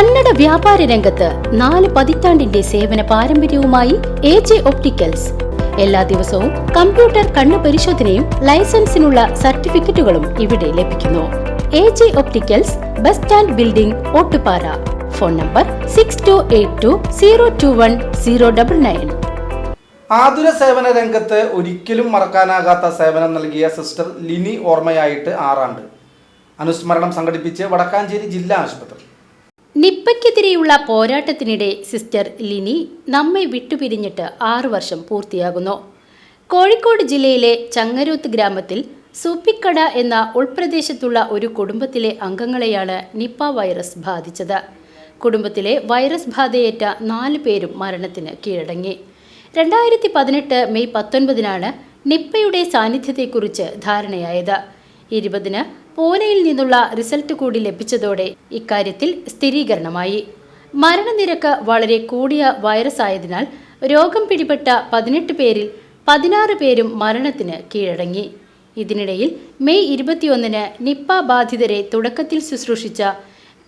കന്നഡ വ്യാപാര രംഗത്ത് നാല് പതിറ്റാണ്ടിന്റെ സേവന പാരമ്പര്യവുമായി എ ജെ ഒപ്റ്റിക്കൽസ്. എല്ലാ ദിവസവും കമ്പ്യൂട്ടർ കണ്ണു പരിശോധനയും ലൈസൻസിനുള്ള സർട്ടിഫിക്കറ്റുകളും ഇവിടെ ലഭിക്കുന്നു. A J opticals bus stand building Ottupara. Phone number six two eight two zero two one zero double nine ആതുര സേവന രംഗത്ത് ഒരിക്കലും മറക്കാനാകാത്ത സേവനം നൽകിയ സിസ്റ്റർ ലിനി ഓർമ്മയായിട്ട് ആറാണ്ട്. അനുസ്മരണം സംഘടിപ്പിച്ച് വടക്കാഞ്ചേരി ജില്ലാ ആശുപത്രി. നിപ്പയ്ക്കെതിരെയുള്ള പോരാട്ടത്തിനിടെ സിസ്റ്റർ ലിനി നമ്മെ വിട്ടുപിരിഞ്ഞിട്ട് ആറു വർഷം പൂർത്തിയാകുന്നു. കോഴിക്കോട് ജില്ലയിലെ ചങ്ങരൂത്ത് ഗ്രാമത്തിൽ സൂപ്പിക്കട എന്ന ഉൾപ്രദേശത്തുള്ള ഒരു കുടുംബത്തിലെ അംഗങ്ങളെയാണ് നിപ്പ വൈറസ് ബാധിച്ചത്. കുടുംബത്തിലെ വൈറസ് ബാധയേറ്റ നാല് പേരും മരണത്തിന് കീഴടങ്ങി. രണ്ടായിരത്തി പതിനെട്ട് മെയ് പത്തൊൻപതിനാണ് നിപ്പയുടെ സാന്നിധ്യത്തെക്കുറിച്ച് ധാരണയായത്. ഇരുപതിന് പൂനെയിൽ നിന്നുള്ള റിസൾട്ട് കൂടി ലഭിച്ചതോടെ ഇക്കാര്യത്തിൽ സ്ഥിരീകരണമായി. മരണനിരക്ക് വളരെ കൂടിയ വൈറസ് ആയതിനാൽ രോഗം പിടിപെട്ട പതിനെട്ട് പേരിൽ പതിനാറ് പേരും മരണത്തിന് കീഴടങ്ങി. ഇതിനിടയിൽ മെയ് ഇരുപത്തിയൊന്നിന് നിപ്പ ബാധിതരെ തുടക്കത്തിൽ ശുശ്രൂഷിച്ച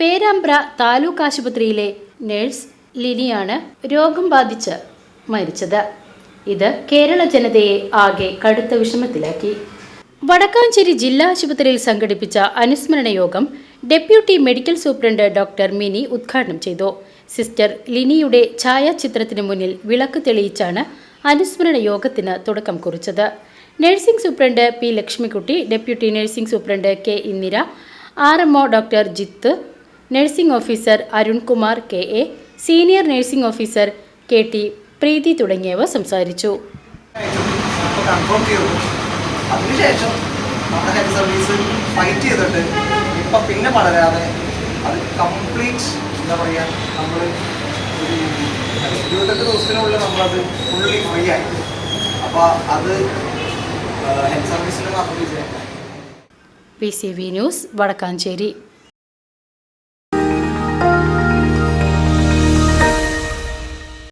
പേരാമ്പ്ര താലൂക്ക് ആശുപത്രിയിലെ നഴ്സ് ലിനിയാണ് രോഗം ബാധിച്ച് മരിച്ചത്. ഇത് കേരള ജനതയെ ആകെ കടുത്ത വിഷമത്തിലാക്കി. വടക്കാഞ്ചേരി ജില്ലാ ആശുപത്രിയിൽ സംഘടിപ്പിച്ച അനുസ്മരണ യോഗം deputy medical superintendent doctor Mini ഉദ്ഘാടനം ചെയ്തു. സിസ്റ്റർ ലിനിയുടെ ഛായാചിത്രത്തിന് മുന്നിൽ വിളക്ക് തെളിയിച്ചാണ് അനുസ്മരണ യോഗത്തിന് തുടക്കം കുറിച്ചത്. Nursing superintendent P Lakshmikutty deputy nursing superintendent K Indira R M O doctor Jith nursing officer Arunkumar K A senior nursing officer K T Preethi തുടങ്ങിയവർ സംസാരിച്ചു. അതിനുശേഷം നമ്മുടെ ഹെൽത്ത് സർവീസ് ഫൈറ്റ് ചെയ്തിട്ട് ഇപ്പം പിന്നെ വളരാതെ അത് കംപ്ലീറ്റ് എന്താ പറയുക നമ്മൾ ഒരു ഇരുപത്തെട്ട് ദിവസത്തിനുള്ളിൽ നമ്മളത് ഫുള്ളി ഫ്രീ ആയി. അപ്പോൾ അത് ഹെൽത്ത് സർവീസിന് മാത്രം വിജയം P C V news Vadakkanchery.